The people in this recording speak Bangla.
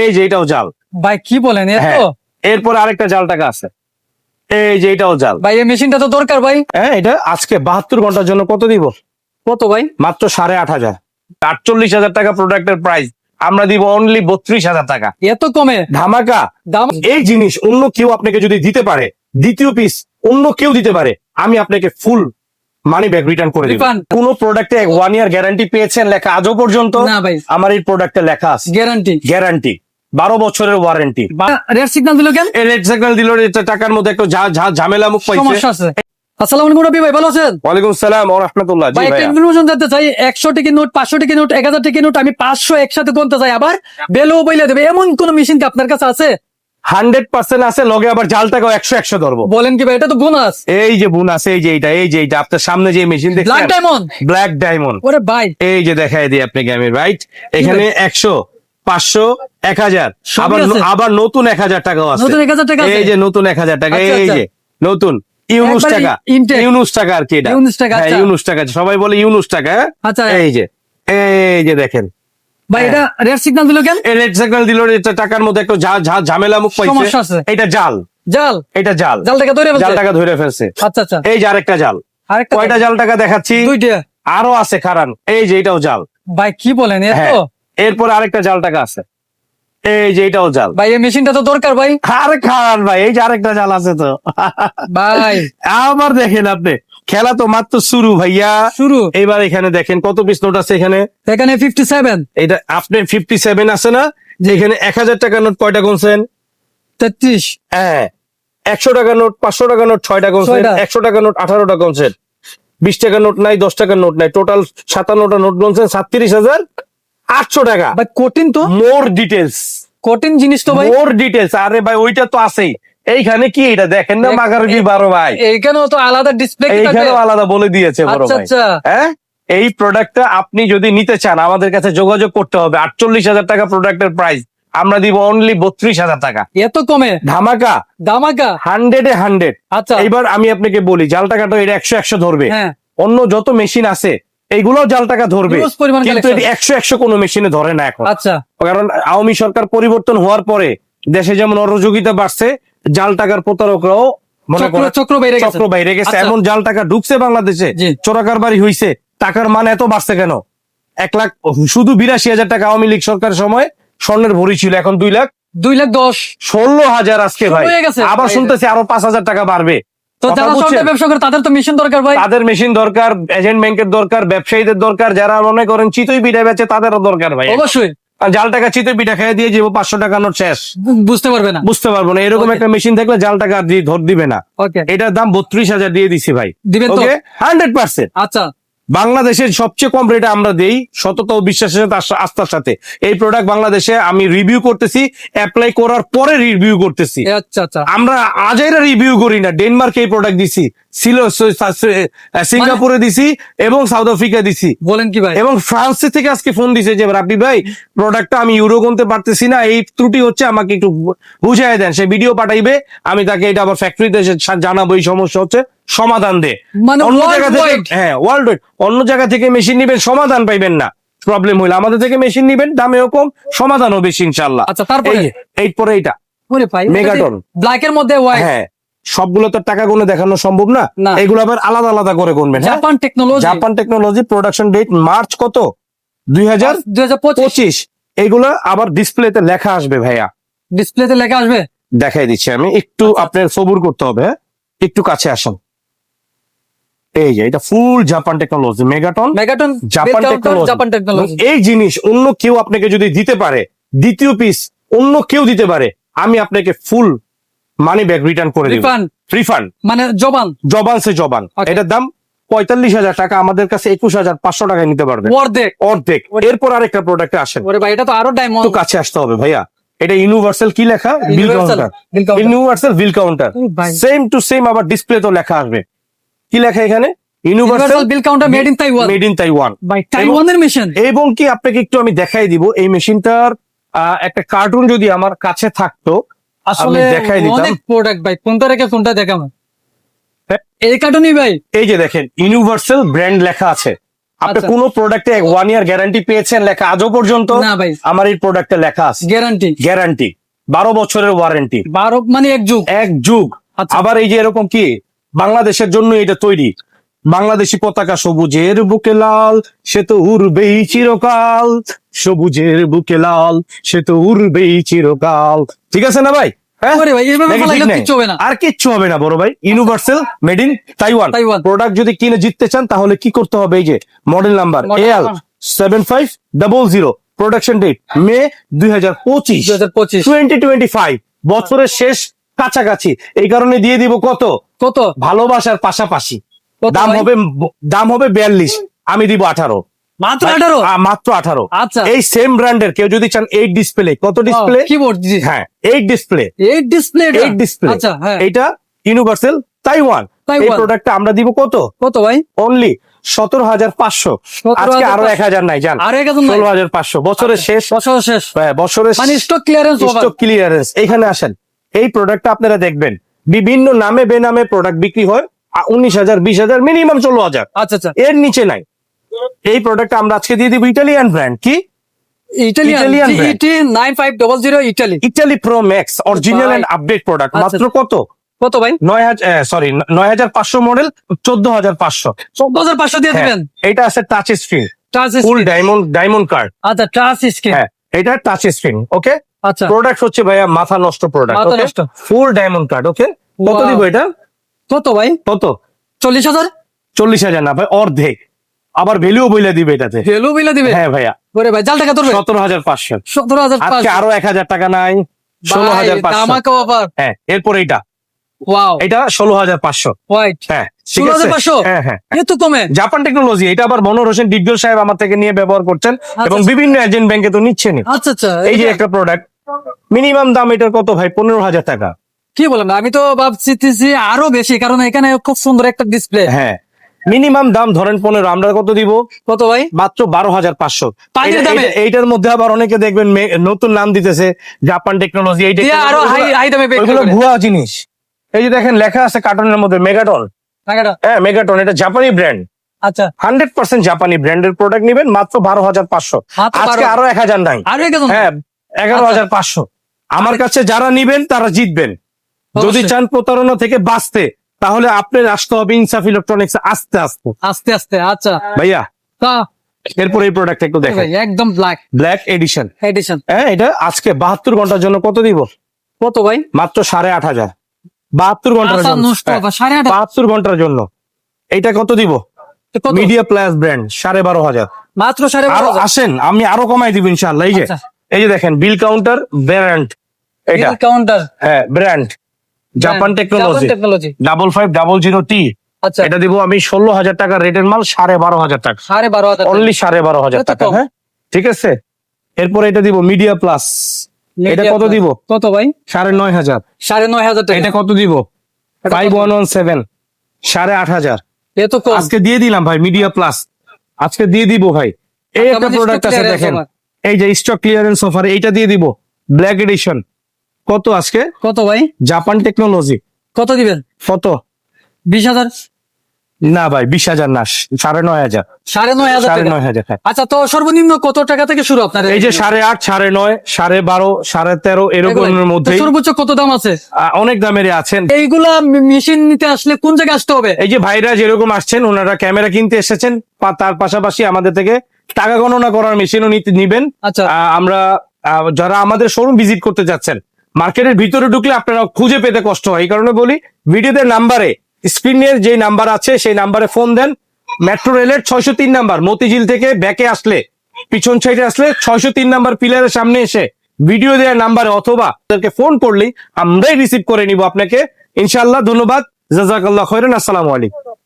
এই যে এটাও জাল। ভাই কি বলেন এত? হ্যাঁ। এরপর আরেকটা জাল টাকা আছে। এই যে এটাও জাল। ভাই এই মেশিনটা তো দরকার ভাই। হ্যাঁ এটা আজকে বাহাত্তর ঘণ্টার জন্য কত দিব? কত ভাই? মাত্র সাড়ে আট হাজার। আটচল্লিশ হাজার টাকা প্রোডাক্টের প্রাইস আমরা দিব অনলি বত্রিশ হাজার টাকা। এত কমে? ধামাকা। দাম এই জিনিস অন্য কেউ আপনাকে যদি দিতে পারে দ্বিতীয় পিস অন্য কেউ দিতে পারে আমি আপনাকে ফুল মানি ব্যাক রিটার্ন করে দিব। কোন প্রোডাক্টে ওয়ান ইয়ার গ্যারান্টি পেয়েছেন লেখা আজও পর্যন্ত? না ভাই। আমার এই প্রোডাক্টে লেখা আছে। গ্যারান্টি গ্যারান্টি বারো বছরের ওয়ারেন্টি রেড সিগন্যাল দিল কেন? রেড সিগন্যাল দিল টাকার মধ্যে একটু ঝামেলা মুখ পাইছে। সমস্যা আছে। আসসালামু আলাইকুম রবি ভাই ভালো আছেন? ওয়ালাইকুম সালাম ও রহমতুল্লাহ। ভাই একটা ইনফরমেশন দিতে চাই একশো টিকি নোট টিকি নোট টিকি আমি পাঁচশো একসাথে গুনতে চাই। আবার বেলো বইলে দেবে এমন কোন মেশিন কি আপনার কাছে আছে? হান্ড্রেড পার্সেন্ট আছে লগে আবার জাল টাকাও একশো একশো ধরবো। বলেন কি ভাই এটা তো বোনাস এই যে এই যে এইটা এই যে এইটা আপনার সামনে যে machine black diamond black diamond ওরে ভাই। এই যে দেখাই দিই আপনাকে আমি রাইট এখানে একশো। পাঁচশো এক হাজার। আবার আবার নতুন এক হাজার টাকাও আছে। নতুন 1000 টাকা এই যে নতুন এক হাজার টাকা আচ্ছা, এই আচ্ছা। যে নতুন ইউনুস টাকা। ইউনুস টাকা আর কি এটা। ইউনুস টাকা, হ্যাঁ, আচ্ছা। ইউনুস টাকা সবাই বলে ইউনুস টাকা হ্যাঁ? আচ্ছা। এই যে এই যে দেখেন। ভাই এটা হ্যাঁ। রেড সিগন্যাল দিল কেন? রেড সিগন্যাল দিল এটা টাকার মধ্যে একটু ঝামেলা মুখ পাইছে। এটা জাল। জাল? এটা জাল। জাল টাকা ধরে জাল ফেলছে টাকা ধরে ফেলছে। আচ্ছা আচ্ছা। এই যে আরেকটা জাল। আরেকটা কয়টা জাল টাকা দেখাচ্ছি? দুইটা। আরও আছে খারান। এই যে এটাও জাল। ভাই কি বলেন এত? এরপর আরেকটা জাল টাকা আছে। এই যে এটাও জাল। ভাই এই মেশিনটা তো দরকার ভাই। আরে খারান ভাই এই যে আরেকটা জাল আছে তো। ভাই। আবার দেখেন আপনি খেলা তো মাত্র শুরু ভাইয়া। শুরু। এইবার এখানে দেখেন কত পিস নোট আছে এখানে? এখানে ফিফটি সেভেন এটা আপনি ফিফটি সেভেন আছে না? যে এখানে এক হাজার টাকা নোট কয়টা গুনছেন? তেত্রিশ। হ্যাঁ একশো টাকা নোট পাঁচশো টাকা নোট ছয়টা গুনছেন। একশো টাকা নোট আঠারোটা গুনছেন। বিশ টাকা নোট নাই দশ টাকার নোট নাই। টোটাল সাতান্নটা নোট গুনছেন সাতত্রিশ হাজার আটশো টাকা। ভাই কঠিন তো। মোর ডিটেলস কঠিন জিনিস তো ভাই। মোর ডিটেলস আরে ভাই ওইটা তো আছেই। এইখানে কি এটা? দেখেন না মাগারবি বারো ভাই? এইখানেও তো আলাদা ডিসপ্লে এইখানেও আলাদা বলে দিয়েছে বড় আচ্ছা ভাই। আচ্ছা। হ্যাঁ? এই প্রোডাক্টটা আপনি যদি নিতে চান আমাদের কাছে যোগাযোগ করতে হবে। আটচল্লিশ হাজার টাকা প্রোডাক্টের প্রাইস আমরা দিব অনলি বত্রিশ হাজার টাকা। এত কমে? ধামাকা? ধামাকা? হান্ড্রেড এ হান্ড্রেড আচ্ছা। এবার আমি আপনাকে বলি জাল টাকাটা এটা একশো একশো ধরবে। হ্যাঁ। অন্য যত মেশিন আছে এইগুলোও জাল টাকা ধরবে। কিন্তু। একশো একশো কোনো মেশিনে ধরে না এখন। আচ্ছা। কারণ আওয়ামী সরকার পরিবর্তন হওয়ার পরে দেশে যেমন অরযোগিতা বাড়ছে জাল টাকার প্রতারকরাও চক্র বাইরে গেছে। আচ্ছা। এমন জাল টাকা ঢুকছে বাংলাদেশে। চোরাকার বাড়ি হইছে টাকার মান এত বাড়ছে কেন? এক লাখ শুধু বিরাশি হাজার টাকা আওয়ামী লীগ সরকারের সময় স্বর্ণের ভরি ছিল এখন দুই লাখ। দুই লাখ দশ। ষোলো হাজার আজকে ভাই। আবার শুনতেছি আরও পাঁচ হাজার টাকা বাড়বে। তো যারা বুঝছেন? ব্যবসা করে তাদের তো মেশিন দরকার ভাই। তাদের মেশিন দরকার এজেন্ট ব্যাংকের দরকার ব্যবসায়ীদের দরকার যারা মনে করেন চিতই বেচে তাদেরও দরকার ভাই। অবশ্যই। জাল টাকা পিঠা খেয়ে দিয়ে যাব পাঁচশো টাকা নোট শেষ। বুঝতে পারবে না। বুঝতে পারব না এরকম একটা মেশিন থাকলে জাল টাকা দিয়ে ধর দিবে না। এটার দাম বত্রিশ হাজার দিয়ে দিছি ভাই। দিবেন হান্ড্রেড পার্সেন্ট আচ্ছা। বাংলাদেশের সবচেয়ে কম রেটে আমরা দেই সততা ও বিশ্বাসের সাথে আস্থার সাথে। এই প্রোডাক্ট বাংলাদেশে আমি রিভিউ করতেছি অ্যাপ্লাই করার পরে রিভিউ করতেছি। আচ্ছা আচ্ছা। আমরা আজেরা রিভিউ করি না ডেনমার্কে এই প্রোডাক্ট দিছি ছিল সিঙ্গাপুরে দিছি এবং সাউথ আফ্রিকা দিছি। বলেন কি ভাই? এবং ফ্রান্স থেকে আজকে ফোন দিছে যে রাব্বি ভাই প্রোডাক্টটা আমি ইউরো গুনতে পারতেছি না এই ত্রুটি হচ্ছে আমাকে একটু বুঝাই দেন সে ভিডিও পাঠাইবে আমি তাকে এটা আবার ফ্যাক্টরিতে জানাব এই সমস্যা হচ্ছে। সমাধান দে। মানে অন্য জায়গা থেকে হ্যাঁ ওয়ার্ল্ড অন্য জায়গা থেকে মেশিন নিবেন সমাধান পাইবেন না। প্রবলেম হইলে। আমাদের থেকে মেশিন নিবেন দামেও কম সমাধানও বেশি ইনশাল্লাহ আচ্ছা তারপরে? এই পরে ভাই মেগাটন। ব্ল্যাক এর মধ্যে হ্যাঁ সবগুলো তো টাকা গুনে দেখানো সম্ভব না। এগুলো আবার আলাদা আলাদা করে গুনবেন Japan technology Japan technology production date March কত? দুই হাজার পঁচিশ। এইগুলো আবার ডিসপ্লেতে লেখা আসবে ভাইয়া। ডিসপ্লেতে লেখা আসবে? দেখাই দিচ্ছি আমি। একটু আচ্ছা। আপনার সবুর করতে হবে হ্যাঁ? একটু কাছে আসুন। এই যে এটা full Japan technology megaton megaton Japan technology Japan technology এই জিনিস অন্য কেউ আপনাকে যদি দিতে পারে দ্বিতীয় পিস অন্য কেউ দিতে পারে আমি আপনাকে ফুল মানি ব্যাক রিটার্ন করে দিব। রিফান্ড মানে জবান? জবান সে জবান। এটার দাম পঁয়তাল্লিশ হাজার টাকা আমাদের কাছে একুশ হাজার পাঁচশো টাকায় নিতে পারবে। অর্ধেক। অর্ধেক। এরপর আরেকটা প্রোডাক্টে আসেন। ভাই এটা তো আরও ডায়মন্ড কাছে আসতে হবে ভাইয়া। এটা ইউনিভার্সাল কি লেখা? Bill counter universal bill counter same to same আবার ডিসপ্লে তো লেখা আসবে। কি লেখা এখানে? Universal bill counter made in Taiwan made in Taiwan ভাই তাইওয়ানের মেশিন এবং কি আপনাকে একটু আমি দেখাই দিব এই মেশিনটার একটা কার্টুন যদি আমার কাছে থাকতো আসলে দেখাই দিতাম। অনেক প্রোডাক্ট ভাই কোনটা রেখে কোনটা দেখাবো হ্যাঁ। এই কার্টুনই ভাই। এই যে দেখেন ইউনিভার্সাল ব্র্যান্ড লেখা আছে। আপনি। কোন প্রোডাক্টে ওয়ান ইয়ার গ্যারান্টি পেয়েছেন লেখা আজও পর্যন্ত? না ভাই। আমার এই প্রোডাক্টে লেখা আছে। গ্যারান্টি গ্যারান্টি বারো বছরের ওয়ারেন্টি বারো মানে এক যুগ। এক যুগ। আচ্ছা। আবার এই যে এরকম কি? বাংলাদেশের জন্য এটা তৈরি। বাংলাদেশি পতাকা সবুজের বুকে লাল সে তো উড়বেই চিরকাল। সবুজের বুকে লাল সে তো উড়বেই চিরকাল। ঠিক আছে না ভাই? হ্যাঁ? আর কিচ্ছু হবে না বড় ভাই। Universal made in Taiwan. Product যদি কিনে জিততে চান তাহলে কি করতে হবে? এই যে model number L seven five double zero production date May দুই হাজার পঁচিশ। টোয়েন্টি টোয়েন্টি ফাইভ বছরের শেষ কাছাকাছি। এই কারণে দিয়ে দিব কত? কত? ভালোবাসার পাশাপাশি। দাম হবে দাম হবে বিয়াল্লিশ। আমি দিব আঠারো। মাত্র আঠারো? মাত্র আঠারো। আচ্ছা। এই সেম ব্র্যান্ডের কেউ যদি চান এইট ডিসপ্লে কত ডিসপ্লে কিবোর্ড হ্যাঁ এইট ডিসপ্লে এই ডিসপ্লে এইট ডিসপ্লে আচ্ছা এইটা ইউনিভার্সাল তাইওয়ান এই। প্রোডাক্টটা আমরা দিব কত? কত ভাই? অনলি সতেরো হাজার পাঁচশো। 17,500 আজকে আরও এক হাজার নাই জান। ষোলো হাজার পাঁচশো। বছরের শেষ। বছর শেষ। হ্যাঁ, বছরের স্টক ক্লিয়ারেন্স স্টক ক্লিয়ারেন্স এখানে আসেন। এই প্রোডাক্টটা আপনারা দেখবেন। বিভিন্ন নামে বেনামে প্রোডাক্ট বিক্রি হয় উনিশ হাজার বিশ হাজার মিনিমাম ষোলো হাজার। আচ্ছা আচ্ছা। এর নিচে নাই। এই প্রোডাক্টটা আমরা আজকে দিয়ে দিব ইটালিয়ান ব্র্যান্ড কি? ইটালি প্রো ম্যাক্স অরিজিনাল ভাই। And update product. মাত্র কত? কত ভাই? নয় হাজার সরি নয় হাজার পাঁচশো মডেল চোদ্দ হাজার পাঁচশো। চোদ্দ হাজার পাঁচশো দিয়ে দিবেন? এটা আছে touch screen touch full diamond diamond card আচ্ছা টাচ স্ক্রিন হ্যাঁ এটা টাচ স্ক্রিন ওকে আচ্ছা। প্রোডাক্ট হচ্ছে ভাইয়া মাথা নষ্ট প্রোডাক্ট মাথা নষ্ট। ফুল ডায়মন্ড কার্ড ওকে কত দিব এটা? কত ভাই? কত? চল্লিশ হাজার? চল্লিশ হাজার না ভাই অর্ধেক। আবার ভ্যালুও বইলে দিবে এটাতে। ভ্যালু বিলে দিবে? হ্যাঁ ভাইয়া। ওরে ভাই জাল টাকা ধরবে সতেরো হাজার পাঁচশো। সতেরো হাজার আজকে আরও এক হাজার টাকা নাই ষোলো হাজার পাঁচশো। হ্যাঁ এরপর এইটা। ওয়াও এটা ষোলো হাজার পাঁচশো। হোয়াইট হ্যাঁ হ্যাঁ হ্যাঁ। জাপান টেকনোলজি এটা আবার মনোর হোসেন সাহেব আমার থেকে নিয়ে ব্যবহার করছেন এবং আচ্ছা। বিভিন্ন এজেন্ট ব্যাংকে তো নিচ্ছেনই। আচ্ছা আচ্ছা এই যে একটা প্রোডাক্ট মিনিমাম দাম এটার কত ভাই? পনেরো হাজার টাকা। কি বলেন আমি তো ভাবছি আরও বেশি কারণ এখানে খুব সুন্দর একটা ডিসপ্লে হ্যাঁ মিনিমাম দাম ধরেন পনেরো আমরা কত দিব? কত ভাই? মাত্র বারো হাজার পাঁচশো। এইটার মধ্যে আবার অনেকে দেখবেন নতুন নাম দিতেছে জাপান টেকনোলজি। ভুয়া জিনিস। এই যে দেখেন লেখা আছে কার্টনের মধ্যে মেগাটন হ্যাঁ মেগাটন এটা জাপানি ব্র্যান্ড আচ্ছা। হান্ড্রেড পার্সেন্ট জাপানি ব্র্যান্ডের প্রোডাক্ট নিবেন মাত্র বারো হাজার পাঁচশো। আজকে আরও এক হাজার নাই? হ্যাঁ এগারো আচ্ছা। হাজার পাঁচশো। আমার কাছে যারা নিবেন তারা জিতবেন। যদি। চান প্রতারণা থেকে বাঁচতে তাহলে আপনার আসতে হবে ইনসাফ ইলেকট্রনিক্স আস্তে আস্তে। আস্তে আস্তে আচ্ছা। ভাইয়া এরপর এই প্রোডাক্ট একটু দেখেন। একদম ব্ল্যাক ব্ল্যাক এডিশন এডিশন হ্যাঁ এটা আজকে বাহাত্তর ঘণ্টার জন্য কত দিব? কত ভাই? মাত্র সাড়ে আট হাজার। বাহাত্তর ঘণ্টার আচ্ছা, জন্য। বাহাত্তর ঘণ্টার জন্য। এইটা কত দিব? মিডিয়া প্লাস ব্র্যান্ড সাড়ে বারো হাজার। মাত্র সাড়ে বারো আরও। আসেন আমি আরও কমাই দিব ইনশাল্লাহ এই যে। আচ্ছা। এই যে দেখেন বিল কাউন্টার ব্র্যান্ড এটা। কাউন্টার হ্যাঁ brand Japan technology technology double five double zero T আচ্ছা। এটা দিব আমি ষোলো হাজার টাকা রেটের মাল সাড়ে বারো হাজার টাকা। সাড়ে বারো হাজার অনলি সাড়ে বারো হাজার টাকা হ্যাঁ? ঠিক আছে? এরপর এটা দিব মিডিয়া প্লাস এটা কত। দিব? কত ভাই? সাড়ে নয় হাজার। সাড়ে নয় হাজার টাকা। এটা কত দিব? ফাইভ ওয়ান ওয়ান সেভেন সাড়ে আট হাজার। আজকে দিয়ে দিলাম ভাই মিডিয়া প্লাস আজকে দিয়ে দিব ভাই। এই আচ্ছা, একটা প্রোডাক্ট আছে দেখেন। এই যে স্টক ক্লিয়ারেন্স অফার এইটা দিয়ে দিব। ব্ল্যাক এডিশন কত আজকে? কত ভাই? জাপান টেকনোলজি কত দিবেন? কত? বিশ হাজার? না ভাই বিশ হাজার না সাড়ে নয় হাজার। সাড়ে নয় হাজার সাড়ে নয় হাজার হ্যাঁ। আচ্ছা তো সর্বনিম্ন কত টাকা থেকে শুরু আপনার এই যে সাড়ে আট সাড়ে নয় সাড়ে বারো সাড়ে তেরো এরকমের মধ্যে সর্বোচ্চ কত দাম আছে? অনেক দামের আছেন। এইগুলা মেশিন নিতে আসলে কোন জায়গায় আসতে হবে? এই যে ভাইরা যেরকম আসছেন ওনারা ক্যামেরা কিনতে এসেছেন তার পাশাপাশি আমাদের থেকে টাকা গণনা করার মেশিনও নিতে নিবেন। আচ্ছা। আমরা যারা আমাদের শোরুম ভিজিট করতে যাচ্ছেন মার্কেটের ভিতরে ঢুকলে আপনারা খুঁজে পেতে কষ্ট হয়। এই কারণে বলি ভিডিওতে নাম্বারে স্ক্রিনের যে নাম্বার আছে সেই নাম্বারে ফোন দেন। মেট্রো রেলের ছয়শো তিন নাম্বার মতিঝিল থেকে ব্যাকে আসলে পিছন সাইডে আসলে ছয়শো তিন নাম্বার পিলারের সামনে এসে ভিডিও দেওয়ার নাম্বারে অথবা তাদেরকে ফোন করলেই আমরাই রিসিভ করে নিব আপনাকে। ইনশাআল্লাহ ধন্যবাদ। জাজাকাল্লাহ খৈরান আসসালামু আলাইকুম।